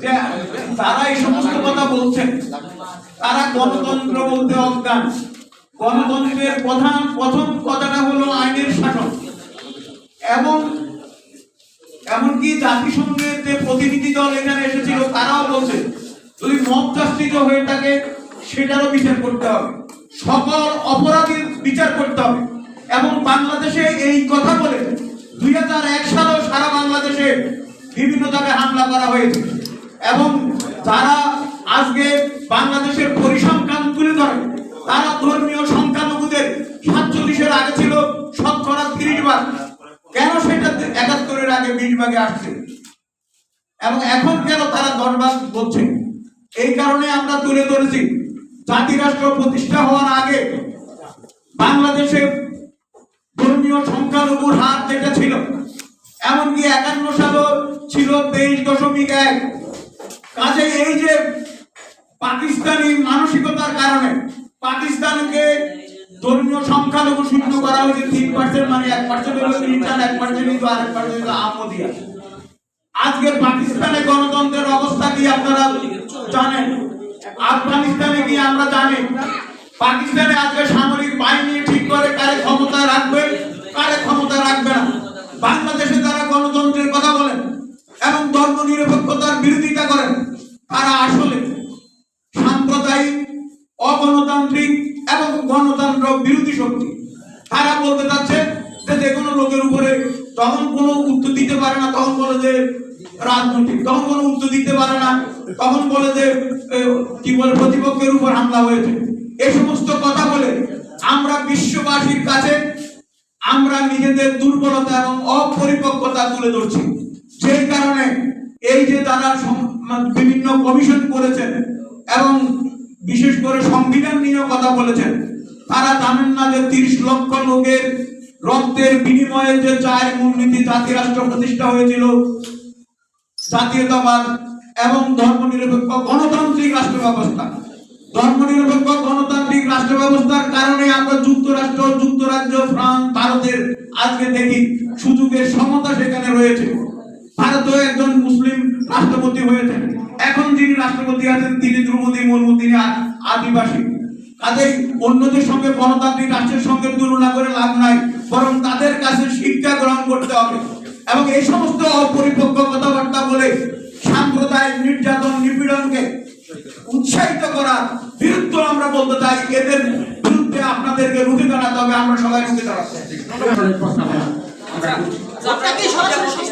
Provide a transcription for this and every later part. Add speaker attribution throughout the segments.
Speaker 1: যে তারা এই সমস্ত কথা বলছেন, তারা গণতন্ত্র বলতে অজ্ঞান। গণতন্ত্রের প্রধান, প্রথম কথাটা হলো আইনের শাসন। এবং এমনকি জাতিসংঘের যে প্রতিনিধি দল এখানে এসেছিল, তারাও বলছে, যদি মব জাস্টিস হয়ে থাকে, সেটারও বিচার করতে হবে। সকল অপরাধীর বিচার করতে হবে। এবং বাংলাদেশে এই কথা বলে দুই হাজার এক সালেও সারা বাংলাদেশে বিভিন্ন জায়গায় হামলা করা হয়েছে। এবং যারা আজকে বাংলাদেশের পরিসংখ্যান তুলে ধরে, তারা ধর্মীয় সংখ্যালঘুদের সাতচল্লিশের আগে ছিল শতকরা তিরিশ ভাগ। কেন সেটা একাত্তরের আগে বিশ ভাগে আসছে? এবং এখন কেন তারা দশ ভাগ বলছে? এই কারণে আমরা তুলে ধরেছি জাতি রাষ্ট্র প্রতিষ্ঠা হওয়ার আগে বাংলাদেশে ধর্মীয় সংখ্যালঘুর হার যেটা ছিল, এমনকি একান্ন সালও ছিল তেইশ দশমিক এক। কাজে এই যে পাকিস্তানি মানসিকতার কারণে পাকিস্তানকে ধর্মীয় সংখ্যালঘু শূন্য করা হয়েছে, তিন পার্সেন্ট মানে এক পার্সেন্ট হলো এক পার্সেন্ট আর এক পার্সেন্ট হলো আহমদিয়া আজকে পাকিস্তানে গণতন্ত্রের অবস্থা কি আপনারা জানেন? আফগানিস্তানে কি আমরা জানি? পাকিস্তানে আজকে সামরিক বাহিনী ঠিক করে কারে ক্ষমতা রাখবে? কারে ক্ষমতা রাখবে না বাংলাদেশে তারা গণতন্ত্রের কথা বলেন এবং ধর্ম নিরপেক্ষতার বিরোধিতা করেন তারা আসলে সাম্প্রদায়িক অগণতান্ত্রিক এবং গণতন্ত্র বিরোধী শক্তি। তারা বলতে চাচ্ছে যে যে কোনো লোকের উপরে তখন কোনো উত্তর দিতে পারে না, তখন বলে যে রাজনৈতিক, তখন কোনো উত্তর দিতে পারে না, তখন বলে যে কি বলে, প্রতিপক্ষের উপর হামলা হয়েছে। এই সমস্ত কথা বলে আমরা বিশ্ববাসীর কাছে আমরা নিজেদের দুর্বলতা এবং অপরিপক্কতা তুলে ধরছি। সেই কারণে এই যে তারা বিভিন্ন কমিশন করেছেন এবং বিশেষ করে সংবিধান নিয়েও কথা বলেছেন। তারা জানেন না যে তিরিশ লক্ষ লোকের রক্তের বিনিময়ে যে চায় মূলনীতি জাতি রাষ্ট্র প্রতিষ্ঠা হয়েছিল, জাতীয়তাবাদ এবং ধর্মনিরপেক্ষ গণতান্ত্রিক রাষ্ট্র ব্যবস্থা। ধর্মনিরপেক্ষ গণতান্ত্রিক রাষ্ট্র ব্যবস্থার কারণে আমরা যুক্তরাষ্ট্র, যুক্তরাজ্য, ফ্রান্স, ভারতের আজকে দেখি সুযোগের সমতা সেখানে রয়েছে। ভারতেও একজন মুসলিম রাষ্ট্রপতি হয়েছেন। রাষ্ট্রপতি আছেন, তিনি দ্রৌপদী মুর্মু, তিনি আদিবাসী। কাজেই অন্যদের সঙ্গে গণতান্ত্রিক রাষ্ট্রের সঙ্গে তুলনা করে লাভ নাই, বরং তাদের কাছে শিক্ষা গ্রহণ করতে হবে। এবং এই সমস্ত অপরিপক্ক কথাবার্তা বলে সাম্প্রদায়িক নির্যাতন, নিপীড়নকে উৎসাহিত করার বিরুদ্ধে আমরা বলতে চাই, এদের বিরুদ্ধে আপনাদেরকে রুখে দাঁড়াতে হবে, আমরা সবাই রুখে
Speaker 2: প্রতিষ্ঠানে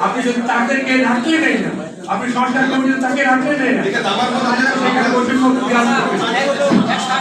Speaker 3: আপনি যদি তাদেরকে রাখলে নেই না আপনি সংস্কার কমিটি তাকে রাখলে নেই না